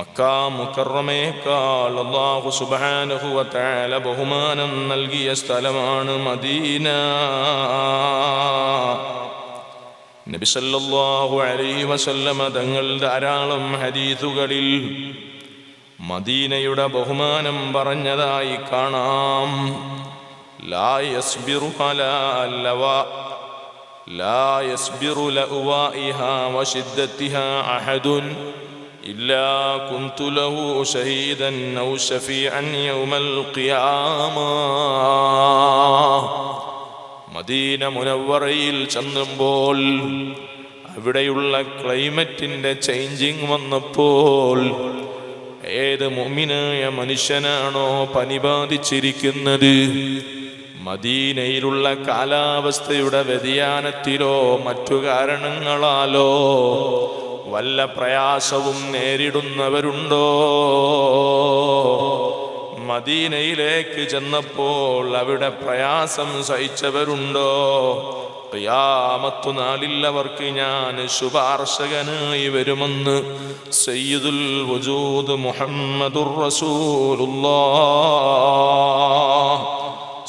മക്കാ മുക്കറമേക്കാൾ അള്ളാഹു സുബാനഹുവത്താല ബഹുമാനം നൽകിയ സ്ഥലമാണ് മദീന. നബിസല്ലാഹു അലൈ വസല്ലമ തങ്ങൾ ധാരാളം ഹരീതുകളിൽ മദീനയുടെ ബഹുമാനം പറഞ്ഞതായി കാണാം. ലായസ്ബിറു ഹലാലവാ ലായസ്ബിറു ലവാഇഹ വശിദ്ദത്തിഹ അഹദുൻ. إلا كنت له شهيدا أو شفيعا يوم القيامة മദീന മുനവറയിൽ ചെന്നുമ്പോൾ അവിടെയുള്ള ക്ലൈമറ്റിൻ്റെ ചേഞ്ചിങ് വന്നപ്പോൾ ഏത് മുമിനായ മനുഷ്യനാണോ പനി ബാധിച്ചിരിക്കുന്നത് മദീനയിലുള്ള കാലാവസ്ഥയുടെ വ്യതിയാനത്തിലോ മറ്റു കാരണങ്ങളാലോ വല്ല പ്രയാസവും നേരിടുന്നവരുണ്ടോ? മദീനയിലേക്ക് ചെന്നപ്പോൾ അവിടെ പ്രയാസം സഹിച്ചവരുണ്ടോ? യാമത്തു നാളില്ലവർക്ക് ഞാൻ ശുപാർശകനായി വരുമെന്ന് സയ്യിദുൽ വജൂദ് മുഹമ്മദുർ റസൂലുള്ളാ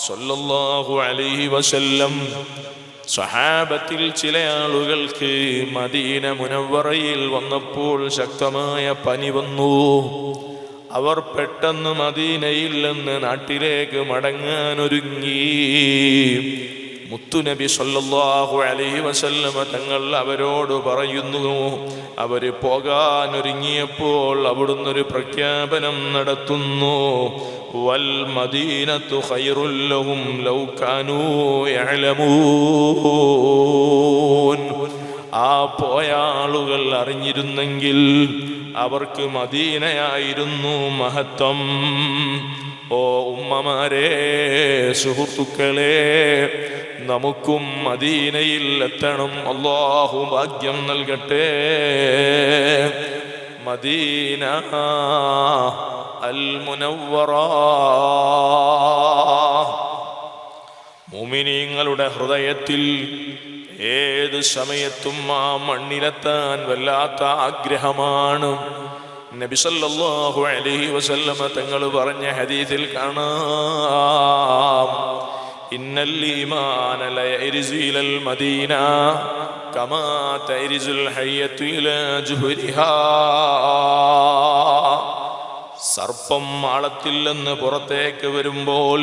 സല്ലല്ലാഹു അലൈഹി വസല്ലം സഹാബത്തിൽ ചില ആളുകൾക്ക് മദീന മുനവറയിൽ വന്നപ്പോൾ ശക്തമായ പനി വന്നു. അവർ പെട്ടെന്ന് മദീനയിൽ നിന്ന് നാട്ടിലേക്ക് മടങ്ങാൻ ഒരുങ്ങി മുത്തുനബി സല്ലല്ലാഹു അലൈഹി വസല്ലമ തങ്ങൾ അവരോട് പറയുന്നു അവർ പോകാൻ ഒരുങ്ങിയപ്പോൾ അവിടുന്ന് ഒരു പ്രഖ്യാപനം നടത്തുന്നു. വൽ മദീനത്തു ഖൈറുൽ ലഹും ലൗ കാനൂ യഅലമൂൻ. ആ പോയ ആളുകൾ അറിഞ്ഞിരുന്നെങ്കിൽ അവർക്ക് മദീനയായിരുന്നു മഹത്വം. ഓ ഉമ്മമാരെ സുഹൃത്തുക്കളെ നമുക്കും മദീനയിൽ എത്തണം. അള്ളാഹു ഭാഗ്യം നൽകട്ടെ. മദീന അൽ മുനവറ മുമിനീങ്ങളുടെ ഹൃദയത്തിൽ ഏത് സമയത്തും ആ മണ്ണിലെത്താൻ വല്ലാത്ത ആഗ്രഹമാണ്. നബിസല്ലാഹു അലൈഹി വസല്ലമ തങ്ങൾ പറഞ്ഞ ഹദീസിൽ കാണാം. ഇന്നൽ ഈമാന ലയരിസു ഇലൽ മദീന കമാ تيرز ഇലാ جهرها സർപ്പം ആളത്തില്ലെന്ന് പുറത്തേക്ക് വരുമ്പോൾ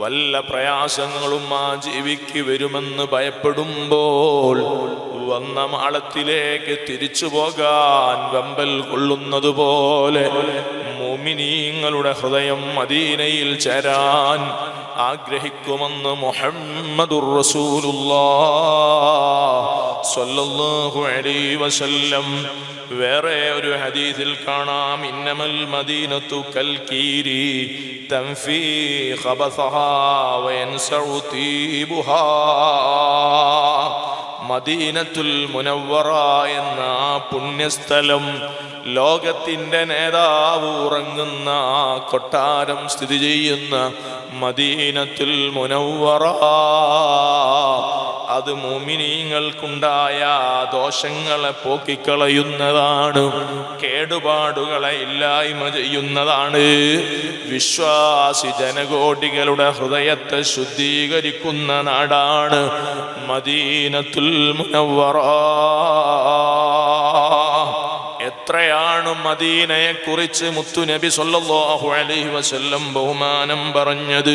വല്ല പ്രയാസങ്ങളും ആ ജീവിക്ക് വരുമെന്ന് ഭയപ്പെടുമ്പോൾ വന്ന മാളത്തിലേക്ക് തിരിച്ചു പോകാൻ വെമ്പൽ കൊള്ളുന്നത് പോലെ മോമിനീങ്ങളുടെ ഹൃദയം മദീനയിൽ ചേരാൻ ആഗ്രഹിക്കുമെന്ന് മുഹമ്മദുർ സ്വല്ലല്ലാഹു അലൈഹി വസല്ലം. വേറെ ഒരു ഹദീസിൽ കാണാം. ഇന്നമൽ മദീനത്തു കൽക്കീരി തൻഫീ ഖബസഹാ വയൻസഉ തീബുഹാ. മദീനത്തുൽ മുനവ്വറ എന്ന പുണ്യസ്ഥലം ലോകത്തിന്റെ നേതാവ് ഉറങ്ങുന്ന ആ കൊട്ടാരം സ്ഥിതി ചെയ്യുന്ന മദീനത്തിൽ മുനവറ അത് മോമിനീങ്ങൾക്കുണ്ടായ ദോഷങ്ങളെ പോക്കിക്കളയുന്നതാണ് കേടുപാടുകളെ ഇല്ലായ്മ ചെയ്യുന്നതാണ്. വിശ്വാസി ജനകോടികളുടെ ഹൃദയത്തെ ശുദ്ധീകരിക്കുന്ന നാടാണ് മദീനത്തുൽ മുനവ്വറ. എത്രയാണ് മദീനയെ കുറിച്ച് മുത്തുനബി സല്ലല്ലാഹു അലൈഹി വസല്ലം ബഹുമാനം പറഞ്ഞത്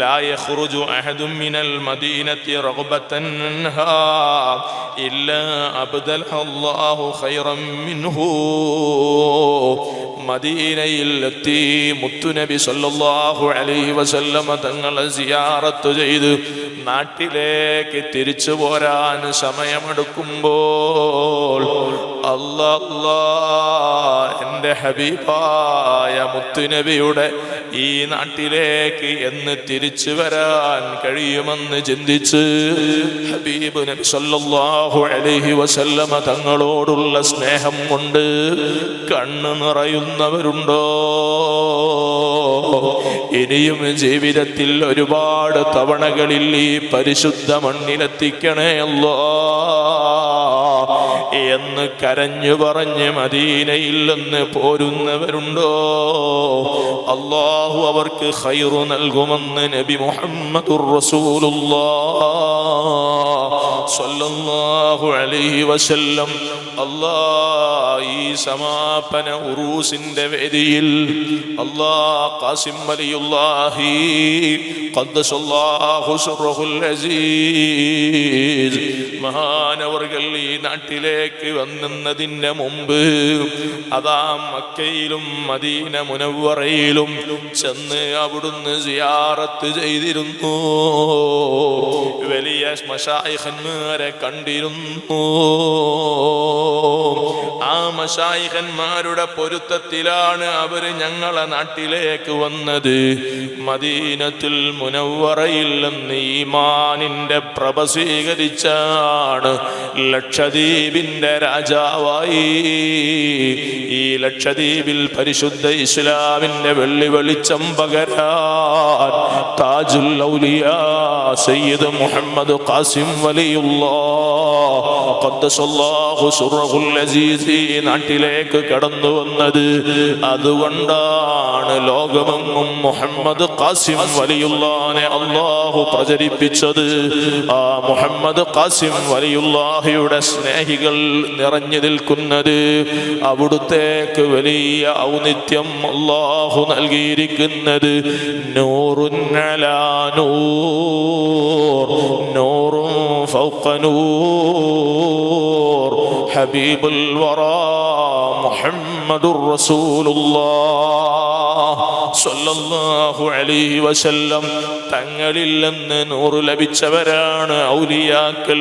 ലാ യഖ്റുജു അഹദും മിനൽ മദീനത്തി റഗ്ബതൻ ഹാ ഇല്ലാ അബ്ദൽ അല്ലാഹു ഖൈറൻ മിൻഹു. മദീനയിൽ എത്തി മുത്തു നബി സല്ലല്ലാഹു അലൈഹി വസല്ലം തങ്ങളെ സിയാറത്ത് ചെയ്ത് നാട്ടിലേക്ക് തിരിച്ചു പോരാൻ സമയമെടുക്കുമ്പോൾ അല്ലാ എന്റെ ഹബീബായ മുത്തുനബിയുടെ ഈ നാട്ടിലേക്ക് എന്ന് തിരിച്ചു വരാൻ കഴിയുമെന്ന് ചിന്തിച്ച് ഹബീബ് നബി സല്ലല്ലാഹു അലൈഹി വസല്ലമ തങ്ങളോടുള്ള സ്നേഹം കൊണ്ട് കണ്ണ് നിറയുന്നവരുണ്ടോ? ഇനിയും ജീവിതത്തിൽ ഒരുപാട് തവണകളിൽ ഈ പരിശുദ്ധ മണ്ണിലെത്തിക്കണേ അല്ലോ എന്ന് കരഞ്ഞു പറഞ്ഞ് മദീനയിൽ നിന്ന് പോരുന്നവരുണ്ടോ? അള്ളാഹു അവർക്ക് ഹൈറു നൽകുമെന്ന് നബി മുഹമ്മദുർ സല്ലല്ലാഹു അലൈഹി വസല്ലം. ഈ സമാപന ഉറൂസിന്റെ വേദിയിൽ അല്ലാ ഖാസിം ഖദ്ദസല്ലാഹു മഹാനവർകൾ ഈ നാട്ടിലേക്ക് വന്നതിന് മുമ്പ് അതാ മക്കയിലും മദീന മുനവറയിലും ചെന്ന് അവിടുന്ന് സിയാറത്ത് ചെയ്തിരുന്നു. വലിയ ശ്മശായിഹന്മാരെ കണ്ടിരുന്നു. ആ മശായിഹന്മാരുടെ പൊരുത്തത്തിലാണ് അവർ ഞങ്ങളെ നാട്ടിലേക്ക് വന്നത്. മദീനത്തിൽ മുനവറയിൽ നിന്ന് ഈമാനിന്റെ പ്രഭ സ്വീകരിച്ചാണ് ലക്ഷദ്വീപിന്റെ രാജാവായി. ഈ ലക്ഷദ്വീപിൽ പരിശുദ്ധ ഇസ്ലാമിന്റെ വെള്ളി വെളിച്ചം പകരാൻ താജുൽ സയ്യിദ് മുഹമ്മദ് ഖാസിം വലിയുള്ളാഹുൽ നാട്ടിലേക്ക് കടന്നു വന്നത് അതുകൊണ്ടാണ് ലോകമെങ്ങും മുഹമ്മദ് ഖാസിം വലിയുള്ളാനെ അള്ളാഹു പ്രചരിപ്പിച്ചത്. ആ മുഹമ്മദ് ഖാസിം വലിയുള്ളാഹിയുടെ സ്നേഹികൾ നിറഞ്ഞു നിൽക്കുന്നത് അവിടുത്തേക്ക് വലിയ ഔന്നിത്യം അള്ളാഹു നൽകിയിരിക്കുന്നത്. നൂറുന്നലാ നൂറും ഫൗഖ നൂർ ഹബീബുൽ വറാ മുഹമ്മദുർ സ്വല്ലല്ലാഹു അലൈഹി വസല്ലം. തങ്ങളിൽ നിന്ന് നൂറ് ലഭിച്ചവരാണ് ഔലിയാക്കൾ.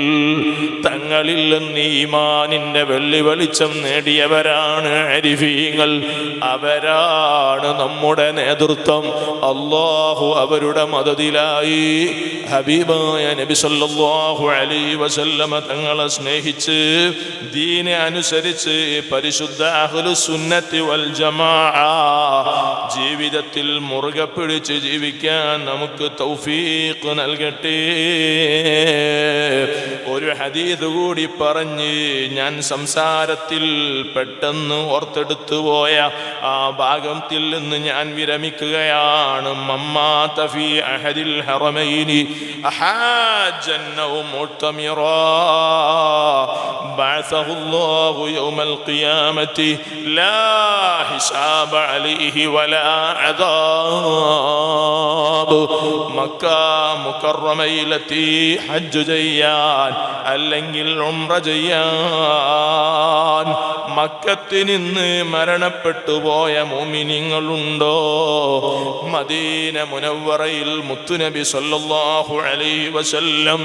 തങ്ങളിൽ നിന്ന് ഈമാനിന്റെ വെള്ളി വെളിച്ചം നേടിയവരാണ് അരിഫീങ്ങൾ. അവരാണ് നമ്മുടെ നേതൃത്വം. അള്ളാഹു അവരുടെ മതത്തിലായി ഹബീബായ നബി സല്ലല്ലാഹു അലൈഹി വസല്ലമ തങ്ങളെ സ്നേഹിച്ച് ദീനെ അനുസരിച്ച് പരിശുദ്ധ അഹ്ലു സുന്നത്തി വൽ ജമാഅ ജീവിതത്തിൽ മുറുകെ പിടിച്ച് ജീവിക്കാൻ നമുക്ക് തൗഫീഖ് നൽകട്ടെ ഒരു ഹദീദ് കൂടി പറഞ്ഞ് ഞാൻ സംസാരത്തിൽ പെട്ടെന്ന് ഓർത്തെടുത്തു പോയ ആ ഭാഗത്തിൽ നിന്ന് ഞാൻ വിരമിക്കുകയാണ് മമ്മാത ഫീ അഹദിൽ ഹറമൈനി അഹാജൻ ഔ മുഅ്തമിറാ بعثه الله يوم القيامة لا حساب عليه ولا عذاب മക്ക മുക്കറമയിലെത്തി ഹജ്ജ് ചെയ്യാൻ അല്ലെങ്കിൽ ഉംറ ചെയ്യാൻ മക്കത്ത് നിന്ന് മരണപ്പെട്ടു പോയ മോമിനിങ്ങളുണ്ടോ? മദീന മുനവറയിൽ മുത്തുനബി സല്ലല്ലാഹു അലൈഹി വസല്ലം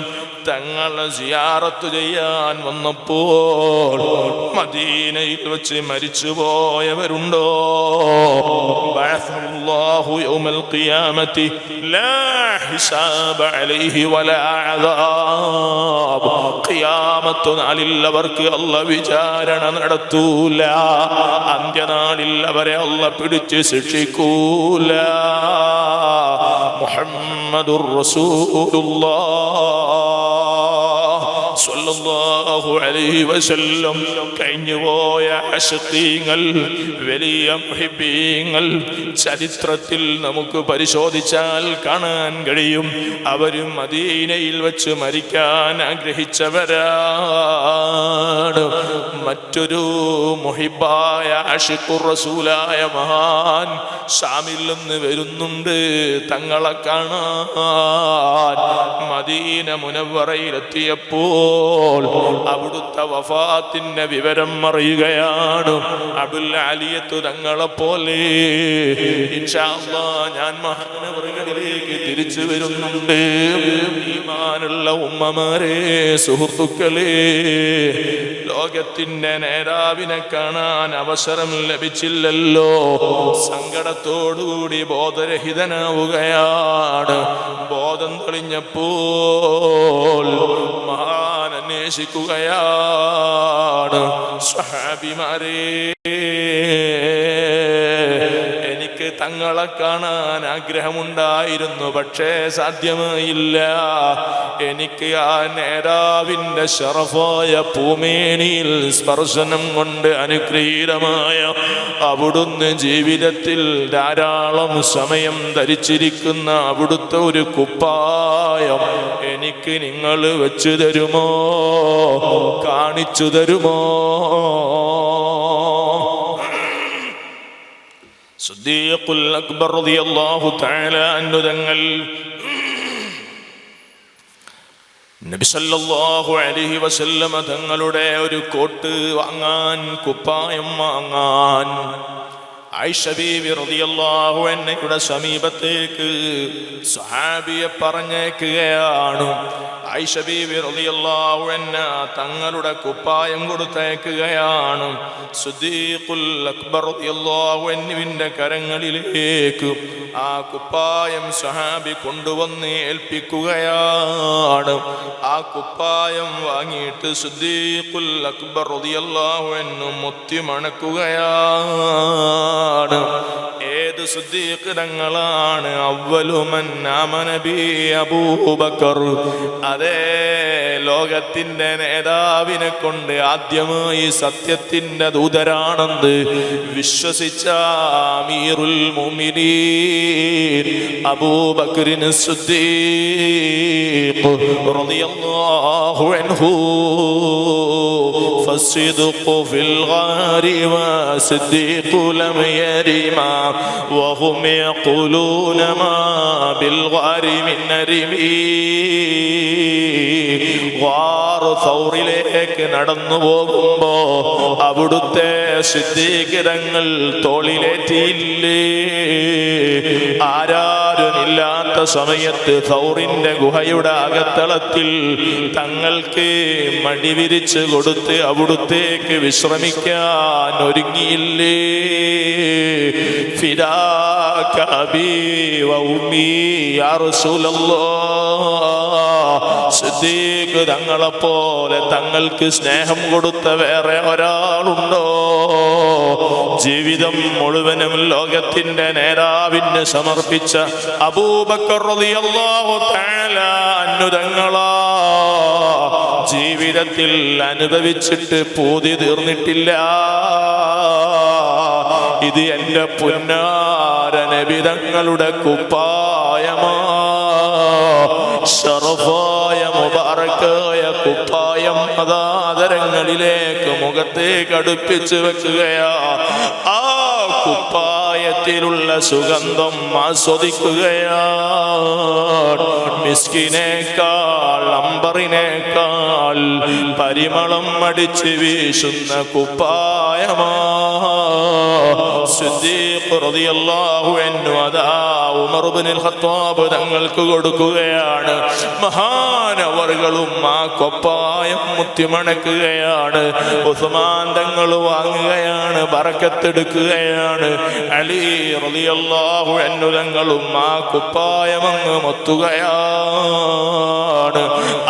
തങ്ങളെ സിയാറത്ത് ചെയ്യാൻ വന്നപ്പോൾ മദീനയിൽ വെച്ച് മരിച്ചു പോയവരുണ്ടോ? ബഅസല്ലാഹു യൗമൽ ഖിയാമത്തി ലാ ഹിസാബ അലൈഹി വലാ അദാബ്. ഖിയാമത്ത് നാളിൽ അവർക്ക് അല്ല വിചാരണ നടത്തൂല അന്ത്യനാളിൽ അവരെ അല്ല പിടിച്ച് ശിക്ഷിക്കൂല. മുഹമ്മദുർ റസൂലുള്ളാഹ് സ്വല്ലല്ലാഹു അലൈഹി വസല്ലം കഴിഞ്ഞുപോയ അശക്തിങ്ങൾ വലിയ മുഹിബീങ്ങൾ ചരിത്രത്തിൽ നമുക്ക് പരിശോധിച്ചാൽ കാണാൻ കഴിയും. അവരും മദീനയിൽ വെച്ച് മരിക്കാൻ ആഗ്രഹിച്ചവരാണ്. മറ്റൊരു മുഹിബായ അഷിഖുർ റസൂലായ മഹാൻ ഷാമിൽ നിന്ന് വരുന്നുണ്ട്. തങ്ങളെ കാണാൻ മദീന മുനവറയിലെത്തിയപ്പോൾ അവിടുത്തെ വഫാത്തിന്റെ വിവരം അറിയുകയാണ്. അബുൽ അലിയത്ത് തങ്ങളെ പോലെ ഇൻഷാ അല്ലാ ഞാൻ മഹാനവറുകളിലേക്ക് തിരിച്ചു വരുന്നുണ്ട്. ഈമാനുള്ള ഉമ്മമാരെ സുഹൃത്തുക്കളെ ലോകത്തിന്റെ നേതാവിനെ കാണാൻ അവസരം ലഭിച്ചില്ലല്ലോ. സങ്കടത്തോടുകൂടി ബോധരഹിതനാവുകയാണ്. ബോധം തെളിഞ്ഞപ്പോൾ മഹാൻ അന്വേഷിക്കുകയാണ്. സ്വഹാബിമാരെ എനിക്ക് തങ്ങളെ കാണാൻ ആഗ്രഹമുണ്ടായിരുന്നു പക്ഷേ സാധ്യമായില്ല. എനിക്ക് ആ നേതാവിന്റെ ഷറഫായ പൂമേനിയിൽ സ്പർശനം കൊണ്ട് അനുഗ്രഹീതമായ അവിടുന്ന് ജീവിതത്തിൽ ധാരാളം സമയം ധരിച്ചിരിക്കുന്ന അവിടുത്തെ ഒരു കുപ്പായം എനിക്ക് നിങ്ങൾ വെച്ചു തരുമോ? കാണിച്ചു തരുമോ? സുദ്ദീഖുൽ അക്ബർ തആല തങ്ങൾ നബി സല്ലല്ലാഹു അലൈഹി വസല്ലമ തങ്ങളുടെ ഒരു കോട്ട് വാങ്ങാൻ കുപ്പായം വാങ്ങാൻ അൻഹയുടെ സമീപത്തേക്ക് സഹാബിയെ പറഞ്ഞേക്കുകയാണ്. റളിയല്ലാഹു അൻഹ തങ്ങളുടെ കുപ്പായം കൊടുത്തേക്കുകയാണ്. സുദ്ദീഖുൽ അക്ബർ റളിയല്ലാഹു അൻഹുവിന്റെ കരങ്ങളിലേക്ക് ആ കുപ്പായം സ്വഹാബി കൊണ്ടുവന്ന് ഏൽപ്പിക്കുകയാണ്. ആ കുപ്പായം വാങ്ങിയിട്ട് സുദ്ദീഖുൽ അക്ബർ റളിയല്ലാഹു അൻഹു മുത്തി മണക്കുകയാണ്. ഏത് സുദ്ദീഖ് ആമനബി അബൂബക്കർ. അതേ ലോകത്തിന്റെ നേതാവിനെ കൊണ്ട് ആദ്യമായി സത്യത്തിന്റെ ദൂതരാണെന്ന് വിശ്വസിച്ച അമീറുൽ മുഅ്മിനീൻ അബൂബക്കറിന് സുദ്ദീഖ് റളിയല്ലാഹു അൻഹു. فالصدق في الغار والصديق لم يرما وهم يقولون ما بالغار من نرمي വാർ സൗറിലേക്ക് നടന്നു പോകുമ്പോ അവിടുത്തെ സിദ്ധീകരങ്ങൾ തോളിലേറ്റിയില്ലേ ആരാരുമില്ലാത്ത സമയത്ത് സൗറിന്റെ ഗുഹയുടെ അകത്തളത്തിൽ തങ്ങൾക്ക് മടി വിരിച്ച് കൊടുത്ത് അവിടുത്തേക്ക് വിശ്രമിക്കാൻ ഒരുങ്ങിയില്ലേ? റസൂലല്ലാഹ്. സിദ്ദീഖ് തങ്ങളെ പോലെ തങ്ങൾക്ക് സ്നേഹം കൊടുത്ത വേറെ ഒരാളുണ്ടോ? ജീവിതം മുഴുവനും ലോകത്തിന്റെ നേതാവിന് സമർപ്പിച്ച അബൂബക്കർ ജീവിതത്തിൽ അനുഭവിച്ചിട്ട് പൂതി തീർന്നിട്ടില്ല. ഇത് എന്റെ പുന്നാരനബിതങ്ങളുടെ കുപ്പായമാ. ഷറഫായ മുബാറക്കായ കുപ്പായം അതാദരങ്ങളിലേക്ക് മുഖത്തേക്ക് അടുപ്പിച്ച് വെക്കുകയാ. ആ കുപ്പായത്തിലുള്ള സുഗന്ധം ആസ്വദിക്കുകയാ. മിസ്കിനേക്കാൾ അമ്പറിനേക്കാൾ പരിമളം അടിച്ച് വീശുന്ന കുപ്പായമാ. തങ്ങൾക്ക് കൊടുക്കുകയാണ്. മഹാനവറുകളും ആ കൊപ്പായം മുത്തിമണക്കുകയാണ്. ഉസ്മാൻ വാങ്ങുകയാണ് പറക്കത്തെടുക്കുകയാണ് അലി റളിയല്ലാഹു അൻഹു തങ്ങളും ആ കുപ്പായം അങ്ങ് മൊത്തുകയാണ്.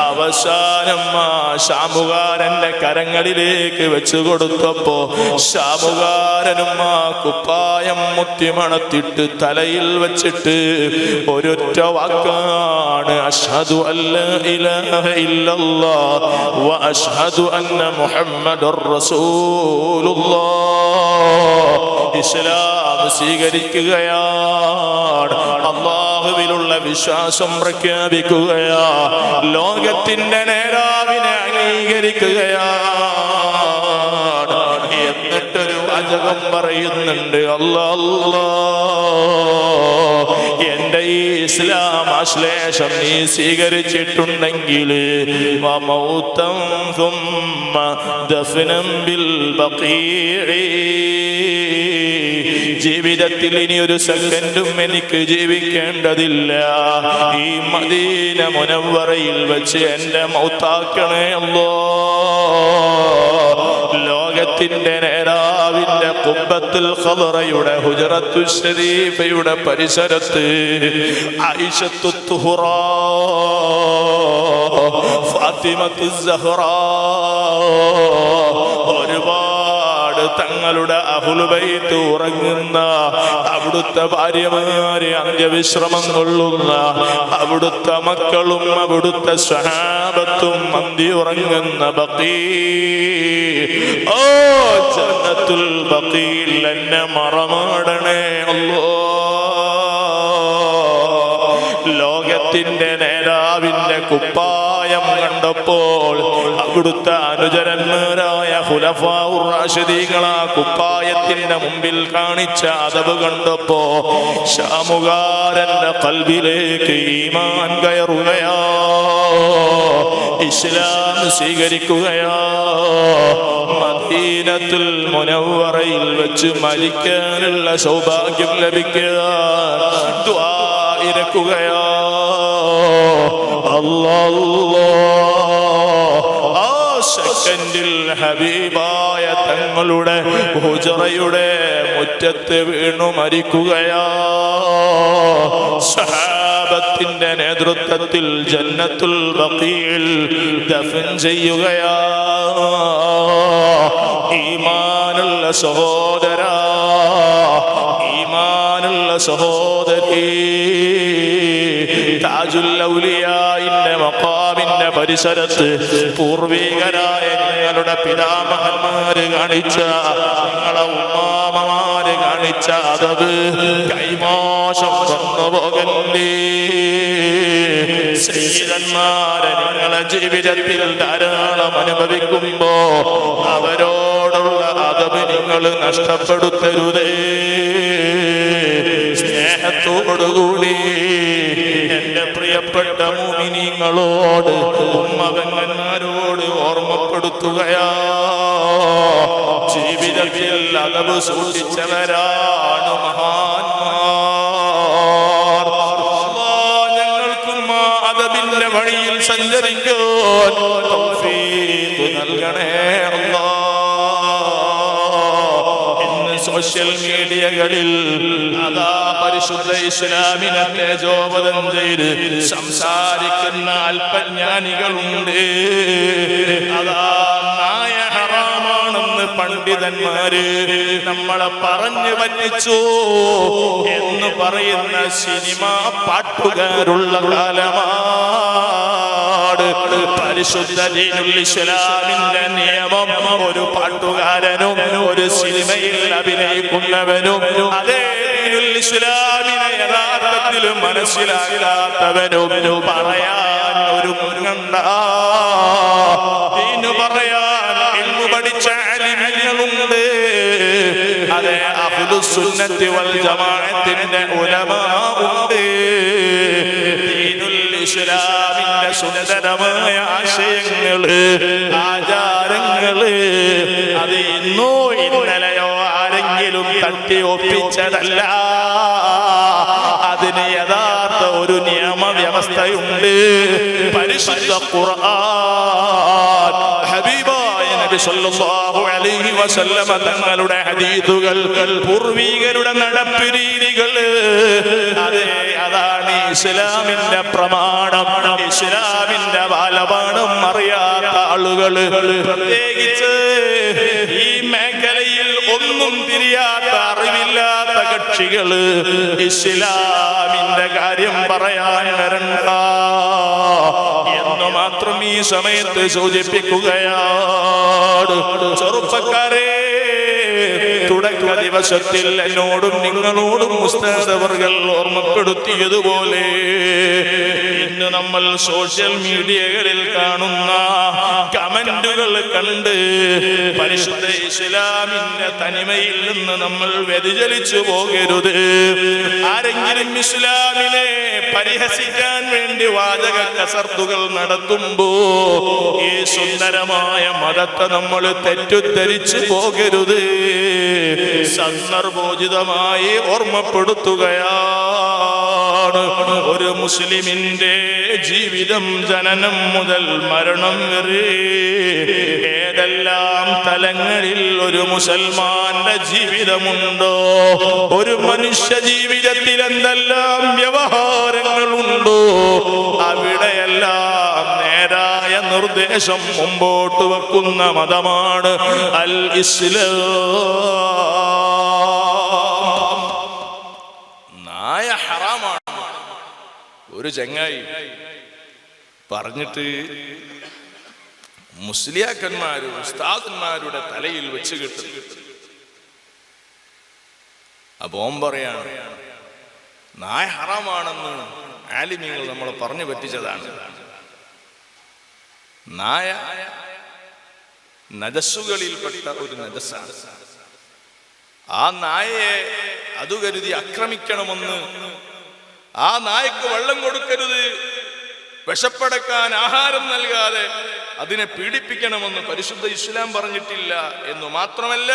അവസാനം ആ ശാമുകാരന്റെ കരങ്ങളിലേക്ക് വെച്ചു കൊടുത്തപ്പോ ശാമുകാരനും ആ കുപ്പായം മുത്തിമണത്തിട്ട് തലയിൽ വെച്ചിട്ട് ഒരൊറ്റ വാക്കാണ്. അഷ്ഹദു അല്ല ഇലാഹ വ അഷ്ഹദു അന്ന മുഹമ്മദുർ ഇസ്ലാം സ്വീകരിക്കുകയാണ്. അള്ളാഹുവിലുള്ള വിശ്വാസം പ്രഖ്യാപിക്കുകയാ ലോകത്തിന്റെ നേതാവിനെ അംഗീകരിക്കുകയാണ്. യാചകം പറയുന്നുണ്ട്. അല്ലല്ലോ എന്റെ ഈ ഇസ്ലാം ആശ്ലേഷം നീ സ്വീകരിച്ചിട്ടുണ്ടെങ്കിൽ ജീവിതത്തിൽ ഇനി ഒരു സെക്കൻഡും എനിക്ക് ജീവിക്കേണ്ടതില്ല. ഈ മദീന മുനവറയിൽ വെച്ച് എന്റെ മൗത്താക്കണേ അല്ലോ. ലോകത്തിന്റെ നേതാവിന്റെ കുമ്പത്തിൽ ഖദറയുടെ ഹുജറത്തു ഷരീഫയുടെ പരിസരത്ത് ഐഷത്തു തുഹറ ഫാത്തിമത്തു സഹറ തങ്ങളുടെ അഹുലുബൈത്ത് ഉറങ്ങുന്ന അവിടുത്തെ ഭാര്യമാരെ അന്ത്യവിശ്രമം കൊള്ളുന്ന അവിടുത്തെ മക്കളും അവിടുത്തെ സ്വഹാബത്തും അന്തി ഉറങ്ങുന്ന ബക്കീ. ഓ ജന്നത്തുൽ ബക്കീൽ എന്നെ മറമാടണേ അല്ലോ. ലോകത്തിന്റെ നേതാവിന്റെ കുപ്പായം കണ്ടപ്പോൾ അവിടുത്തെ അനുചരന്മാരായ ഹുലഫാഷദീകളാ കുപ്പായത്തിന്റെ മുമ്പിൽ കാണിച്ച അതവ് കണ്ടപ്പോ ഷാമുകാരന്റെ കൽവിലേക്ക് ഈമാൻ കയറുകയാ. ഇസ്ലാം സ്വീകരിക്കുകയാ. മദീനത്തുൽ മുനവറയിൽ വെച്ച് മരിക്കാനുള്ള സൗഭാഗ്യം ലഭിക്കുക. ദ്വാ ഇരക്കുകയാ. അല്ലാ സെക്കൻഡിൽ ഹബീബായ തങ്ങളുടെ ഹുജറയുടെ മുറ്റത്ത് വീണു മരിക്കുകയാ. സഹാബത്തിന്റെ നേതൃത്വത്തിൽ ജന്നത്തുൽ ബഖീൽ ദഫൻ ചെയ്യുകയാ. ഈമാനുള്ള സഹോദര ഈമാനുള്ള സഹോദരി. താജുൽ മക്കാമിന്റെ പരിസരത്ത് പൂർവീകരായ നിങ്ങളുടെ പിതാമഹന്മാര് കാണിച്ച നിങ്ങളെ ഉമ്മാമമാര് കാണിച്ച അതത് കൈമോശം വന്നു പോകല്ലേ? ശ്രീരന്മാരെ നിങ്ങളെ ജീവിതത്തിൽ ധാരാളം അനുഭവിക്കുമ്പോ അവരോടുള്ള അതവ് നിങ്ങൾ നഷ്ടപ്പെടുത്തരുതേ. സ്നേഹത്തോടുകൂടി എന്റെ പ്രിയപ്പെട്ട മുമിനിങ്ങളോട് ഉമ്മകന്മാരോട് ഓർമ്മപ്പെടുത്തുകയാ. ജീവിതത്തിൽ അതവ് സൂക്ഷിച്ചവരാണ് മഹാന്മാർ. ഞങ്ങൾക്കും ആ വഴിയിൽ സഞ്ചരിക്കോ നൽകണേ സോഷ്യൽ മീഡിയകളിൽ അതാ പരിശുദ്ധ ഇസ്ലാമിനെ തേജോപദം ചെയ്ത് സംസാരിക്കുന്ന അല്പജ്ഞാനികളുണ്ട്. അതാ നായ പണ്ഡിതന്മാര് നമ്മളെ പറഞ്ഞു പറ്റിച്ചു എന്ന് പറയുന്ന സിനിമ പാട്ടുകാരുള്ള കാലമാണ് പരിശുദ്ധ ഇസ്ലാമിന്റെ നിയമം ഒരു പാട്ടുകാരനും ഒരു സിനിമയിൽ അഭിനയിക്കുന്നവനും അതേ ഇസ്ലാമിനെ യഥാർത്ഥത്തിൽ മനസ്സിലാക്കാത്തവനും പറയാൻ ഒരു മുരുകണ്ട പറയാൻ ഇൽമു പഠിച്ച അലിമികളുണ്ട് അതെ അഹ്ലുസുന്നത്തി വൽ ജമാഅത്തിന്റെ ഉലമാ ഉണ്ട് ഇസ്ലാം സുന്ദരമായ ആശയങ്ങൾ ആചാരങ്ങൾ അത് ഇന്നോ ഇന്നലെയോ ആരെങ്കിലും തട്ടി ഒപ്പിച്ചതല്ല. അതിന് യഥാർത്ഥ ഒരു നിയമവ്യവസ്ഥയുണ്ട്. പരിശുദ്ധ ഖുർആൻ. സല്ലല്ലാഹു അലൈഹി വസല്ലമ തങ്ങളുടെ ഹദീസുകൾ പൂർവീകരുടെ നടപ്പ് രീതികൾ അതെ അതാണ് ഇസ്ലാമിന്റെ പ്രമാണം. ഇസ്ലാമിന്റെ ബാലപാഠം അറിയാത്ത ആളുകൾ. പ്രത്യേകിച്ച് ഈ മേഖലയിൽ ഒന്നും തിരിയാത്ത അറിവില്ലാത്ത കക്ഷികൾ. ഇസ്ലാമിന്റെ കാര്യം പറയാൻ വരണ്ട. മാത്രം ഈ സമയത്ത് സൂചിപ്പിക്കുകയാണ് ചെറുപ്പക്കാരെ തുടക്ക ദിവസത്തിൽ എന്നോടും നിങ്ങളോടും മുസ്താദവർകൾ ഓർമ്മപ്പെടുത്തിയതുപോലെ ഇന്ന് നമ്മൾ സോഷ്യൽ മീഡിയകളിൽ കാണുന്ന കമന്റുകൾ കണ്ട് പരിശുദ്ധ ഇസ്ലാമിന്റെ തനിമയിൽ നിന്ന് നമ്മൾ വ്യതിചലിച്ചു പോകരുത്. ആരെങ്കിലും ഇസ്ലാമിനെ പരിഹസിക്കാൻ വേണ്ടി വാചക കസർത്തുകൾ നടത്തുമ്പോ ഈ സുന്ദരമായ മതത്തെ നമ്മൾ തെറ്റുദ്ധരിച്ചു പോകരുത്. സന്ദർഭോചിതമായി ഓർമ്മപ്പെടുത്തുകയാണ്. ഒരു മുസ്ലിമിന്റെ ജീവിതം ജനനം മുതൽ മരണം വരെ ഏതെല്ലാം തലങ്ങളിൽ ഒരു മുസൽമാന്റെ ജീവിതമുണ്ടോ? ഒരു മനുഷ്യ ജീവിതത്തിൽ എന്തെല്ലാം വ്യവഹാരങ്ങളുണ്ടോ? അവിടെയെല്ലാം നിർദ്ദേശം മുമ്പോട്ട് വെക്കുന്ന മതമാണ് അൽ ഇസ്ലാം. നായ ഹറാമാണ്. ഒരു ചങ്ങായി പറഞ്ഞിട്ട് മുസ്ലിയാക്കന്മാരും ഉസ്താദന്മാരുടെ തലയിൽ വെച്ച് കിട്ടും. അപ്പോം പറയാണ് നായ ഹറാമാണെന്ന് ആലിമ്യങ്ങൾ നമ്മളെ പറഞ്ഞു പറ്റിച്ചതാണ്. നായ നജസ്സുകളിൽപ്പെട്ട ഒരു നജസ്സാണ്. ആ നായയെ അതു കരുതി ആക്രമിക്കണമെന്ന് ആ നായക്ക് വെള്ളം കൊടുക്കരുത് വിശപ്പടക്കാൻ ആഹാരം നൽകാതെ അതിനെ പീഡിപ്പിക്കണമെന്ന് പരിശുദ്ധ ഇസ്ലാം പറഞ്ഞിട്ടില്ല എന്ന് മാത്രമല്ല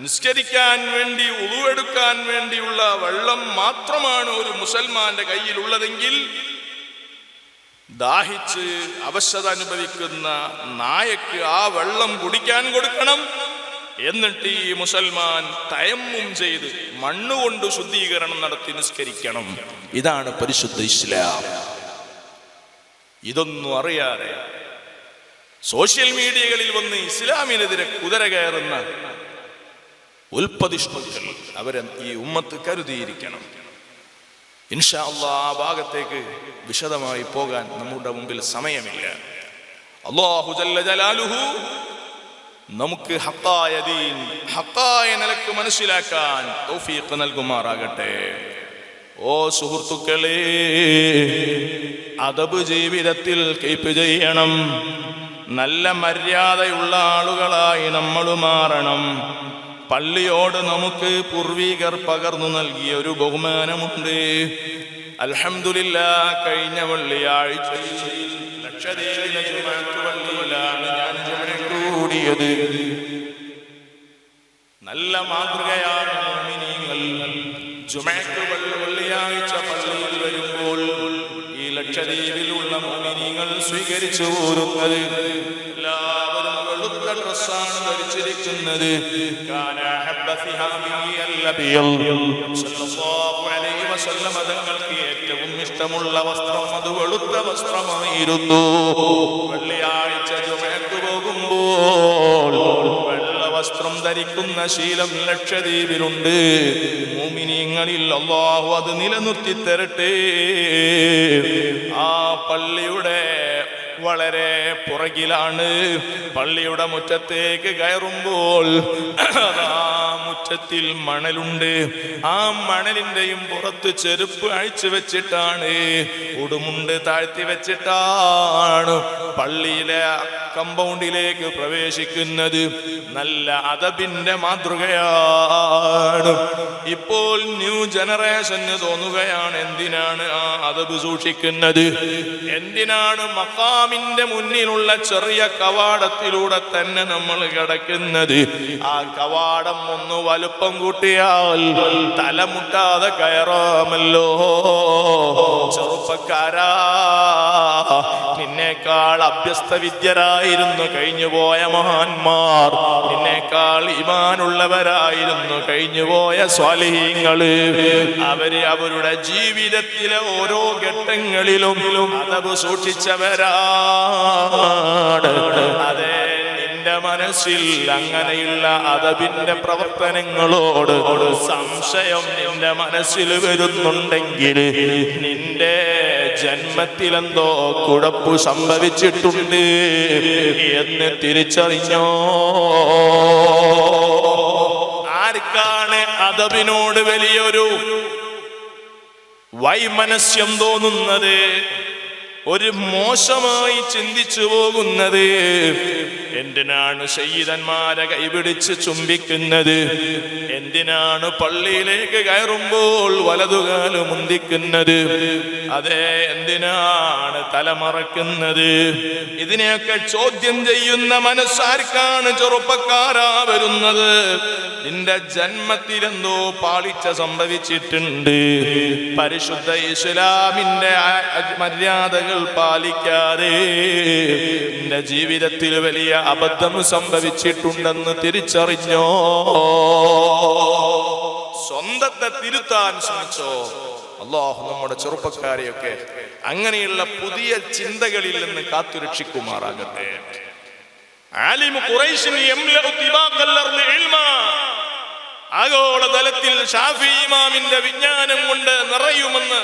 നിസ്കരിക്കാൻ വേണ്ടി ഉളുവെടുക്കാൻ വേണ്ടിയുള്ള വെള്ളം മാത്രമാണ് ഒരു മുസൽമാന്റെ കയ്യിലുള്ളതെങ്കിൽ ദാഹിച്ച് അവശത അനുഭവിക്കുന്ന നായക്ക് ആ വെള്ളം കുടിക്കാൻ കൊടുക്കണം. എന്നിട്ട് ഈ മുസൽമാൻ തയമ്മും ചെയ്ത് മണ്ണുകൊണ്ട് ശുദ്ധീകരണം നടത്തി നിസ്കരിക്കണം. ഇതാണ് പരിശുദ്ധ ഇസ്ലാം. ഇതൊന്നും അറിയാതെ സോഷ്യൽ മീഡിയകളിൽ വന്ന് ഇസ്ലാമിനെതിരെ കുതിര കയറുന്ന ഉൽപ്പതിഷ്ണുക്കൾ അവരെ ഈ ഉമ്മത്ത് കരുതിയിരിക്കണം. ഇൻഷാ അള്ളാ ആ ഭാഗത്തേക്ക് വിശദമായി പോകാൻ നമ്മുടെ മുമ്പിൽ സമയമില്ല. അള്ളാഹു ജല്ല ജലാലുഹു നമുക്ക് ഹക്കായ ദീൻ ഹക്കായ നിലയ്ക്ക് മനസ്സിലാക്കാൻ തൗഫീഖ് നൽകുമാറാകട്ടെ. ഓ സുഹൃത്തുക്കളെ അതബ് ജീവിതത്തിൽ കീപ്പ് ചെയ്യണം. നല്ല മര്യാദയുള്ള ആളുകളായി നമ്മൾ മാറണം. പള്ളിയോട് നമുക്ക് പൂർവീകർ പകർന്നു നൽകിയ ഒരു ബഹുമാനമുണ്ട്. അലഹമില്ല കഴിഞ്ഞ വെള്ളിയാഴ്ച ഞാൻ കൂടിയത്. നല്ല മാതൃകയാണ് വെള്ളിയാഴ്ച പള്ളിയിൽ വരുമ്പോൾ ഈ ലക്ഷദ്വീപിലുള്ള മുഅ്മിനീങ്ങൾ സ്വീകരിച്ചു പോരുന്നത് ഡ്രസ്സാണ് ധരിച്ചിരിക്കുന്നത്. തങ്ങൾക്ക് ഏറ്റവും ഇഷ്ടമുള്ള വസ്ത്രം അത് വെളുത്ത വസ്ത്രമായിരുന്നു. വെള്ളിയാഴ്ച ജുമഅത്ത് പോകുമ്പോൾ വസ്ത്രം ധരിക്കുന്ന ശീലം ലക്ഷദ്വീപിലുണ്ട്. മോമിനിയങ്ങളിൽ അള്ളാഹു അത് നിലനിർത്തി തരട്ടെ. ആ പള്ളിയുടെ വളരെ പുറകിലാണ്. പള്ളിയുടെ മുറ്റത്തേക്ക് കയറുമ്പോൾ ആ മുറ്റത്തിൽ മണലുണ്ട്. ആ മണലിന്റെയും പുറത്ത് ചെരുപ്പ് അഴിച്ചു വെച്ചിട്ടാണ്. ഉടുമുണ്ട് താഴ്ത്തി വെച്ചിട്ടാണ് പള്ളിയിലെ കമ്പൗണ്ടിലേക്ക് പ്രവേശിക്കുന്നത്. നല്ല അതബിന്റെ മാതൃകയാണ്. ഇപ്പോൾ ന്യൂ ജനറേഷന് തോന്നുകയാണ് എന്തിനാണ് ആ അതബ് സൂക്ഷിക്കുന്നത്? എന്തിനാണ് മക്കാമിന്റെ മുന്നിലുള്ള ചെറിയ കവാടത്തിലൂടെ തന്നെ നമ്മൾ കിടക്കുന്നത്. ആ കവാടം ഒന്ന് വലുപ്പം കൂട്ടിയാൽ തലമുട്ടാതെ കയറാമല്ലോ. ചെറുപ്പക്കാരാ നിന്നേക്കാൾ അഭ്യസ്ത വിദ്യരായിരുന്നു കഴിഞ്ഞുപോയ മഹാന്മാർ. നിന്നേക്കാൾ ഇമാനുള്ളവരായിരുന്നു കഴിഞ്ഞുപോയ സ്വാലിഹീങ്ങൾ അവർ അവരുടെ ജീവിതത്തിലെ ഓരോ ഘട്ടങ്ങളിലും അതവ് അതെ നിന്റെ മനസ്സിൽ അങ്ങനെയുള്ള അതബിന്റെ പ്രവർത്തനങ്ങളോട് സംശയം നിന്റെ മനസ്സിൽ വരുന്നുണ്ടെങ്കിൽ നിന്റെ ജന്മത്തിലെന്തോ കുഴപ്പ് സംഭവിച്ചിട്ടുണ്ട് എന്ന് തിരിച്ചറിഞ്ഞോ? ആർക്കാണ് അതബിനോട് വലിയൊരു വൈമനസ്യം തോന്നുന്നത്? ഒരു മോശമായി ചിന്തിച്ചു പോകുന്നത് എന്തിനാണ് ശൈതന്മാരെ കൈപിടിച്ച് ചുംബിക്കുന്നത്? എന്തിനാണ് പള്ളിയിലേക്ക് കയറുമ്പോൾ വലതുകാൽ മുന്തിക്കുന്നത്? അതെ എന്തിനാണ് തലമറക്കുന്നത് ഇതിനെയൊക്കെ ചോദ്യം ചെയ്യുന്ന മനസ്സാർക്കാണ് ചെറുപ്പക്കാരാ വരുന്നത്. നിന്റെ ജന്മത്തിലെന്തോ പാളിച്ച സംഭവിച്ചിട്ടുണ്ട്. പരിശുദ്ധ ഇസ്ലാമിന്റെ മര്യാദകൾ പാലിക്കാതെ എന്റെ ജീവിതത്തിൽ വലിയ അബദ്ധം സംഭവിച്ചിട്ടുണ്ടെന്ന് തിരിച്ചറിഞ്ഞോ? സ്വന്തത്തെ തിരുത്താൻ ശ്രമിച്ചോ? അള്ളാഹു നമ്മുടെ ചെറുപ്പക്കാരെയൊക്കെ അങ്ങനെയുള്ള പുതിയ ചിന്തകളിൽ നിന്ന് കാത്തുരക്ഷിക്കുമാറാകട്ടെ. ആഗോളതലത്തിൽ ഷാഫി ഇമാമിന്റെ വിജ്ഞാനം കൊണ്ട് നിറയുമെന്ന്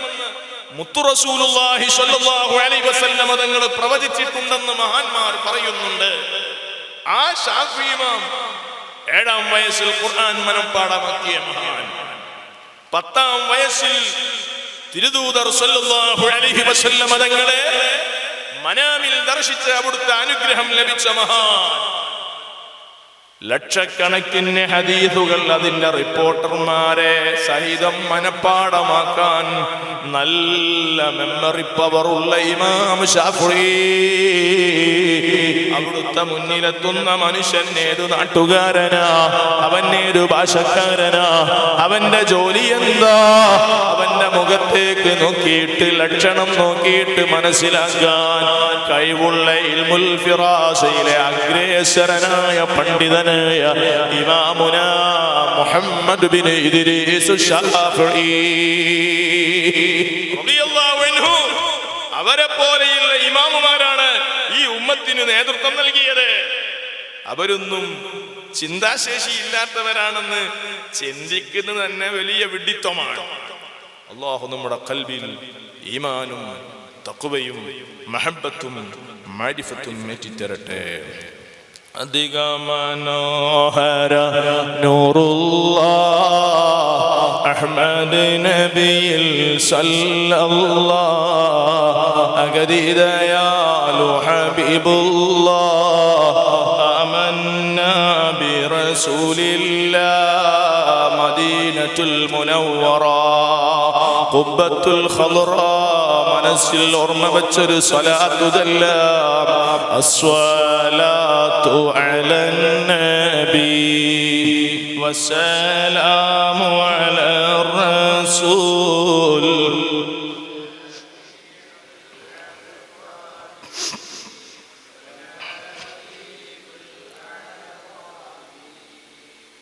സ്വല്ലല്ലാഹു അലൈഹി വസല്ലമ തങ്ങൾ പ്രവചിച്ചിട്ടുണ്ടെന്ന് മഹാന്മാർ പറയുന്നുണ്ട്. ആ ഷാഫി ഇമാം ഏഴാം വയസ്സിൽ ഖുർആൻ മനപ്പാടമാക്കിയ മഹാൻ. പത്താം വയസ്സിൽ തിരുദൂതർ മതങ്ങളെ അലൈഹി വസല്ലമ തങ്ങളെ മനാമിൽ ദർശിച്ച് അവിടുത്തെ അനുഗ്രഹം ലഭിച്ച മഹാൻ. ലക്ഷക്കണക്കിന് ഹദീസുകൾ അതിന്റെ റിപ്പോർട്ടർമാരെ സഹിതം മനപ്പാടമാക്കാൻ നല്ല മെമ്മറി പവർ ഉള്ള ഇമാം ഷാഫി. അവിടുത്തെ മുന്നിലെത്തുന്ന മനുഷ്യൻ ഏതു നാട്ടുകാരനാ? അവൻ ഏതു ഭാഷക്കാരനാ? അവന്റെ ജോലി എന്താ? അവന്റെ മുഖത്തേക്ക് നോക്കിയിട്ട് ലക്ഷണം നോക്കിയിട്ട് മനസ്സിലാക്കാൻ കഴിവുള്ള ഇൽമുൽ ഫിറാസയിലെ അഗ്രേസരനായ പണ്ഡിതനായ ഇമാമുന മുഹമ്മദ് ബിൻ ഇദ്രീസ് ശാഫിഈ റളിയല്ലാഹു അൻഹു. അവരെ പോലെയുള്ള ഇമാമുമാരാണ് ഈ ഉമ്മത്തിന് നേതൃത്വം നൽകിയത്. അവരൊന്നും ചിന്താശേഷി ഇല്ലാത്തവരാണെന്ന് ചിന്തിക്കുന്നത് തന്നെ വലിയ വിഡിത്വമാണ്. അള്ളാഹു നമ്മുടെ കൽബിൽ ഈമാനും തക്കുവയും മഹബത്തും മാരിഫത്തും ഏറ്റിത്തരട്ടെ. أديق منوهرة نور الله أحمد نبي صلى الله أجديد يا حبيب الله آمنا برسول الله مدينة المنورة قبة الخضراء മനസ്സിൽ ഓർമ്മ വെച്ചൊരു സ്വലാത്തു ചൊല്ലാം അസ്വലാത്തു അലൻ നബി വസ്സലാമു അലർ റസൂൽ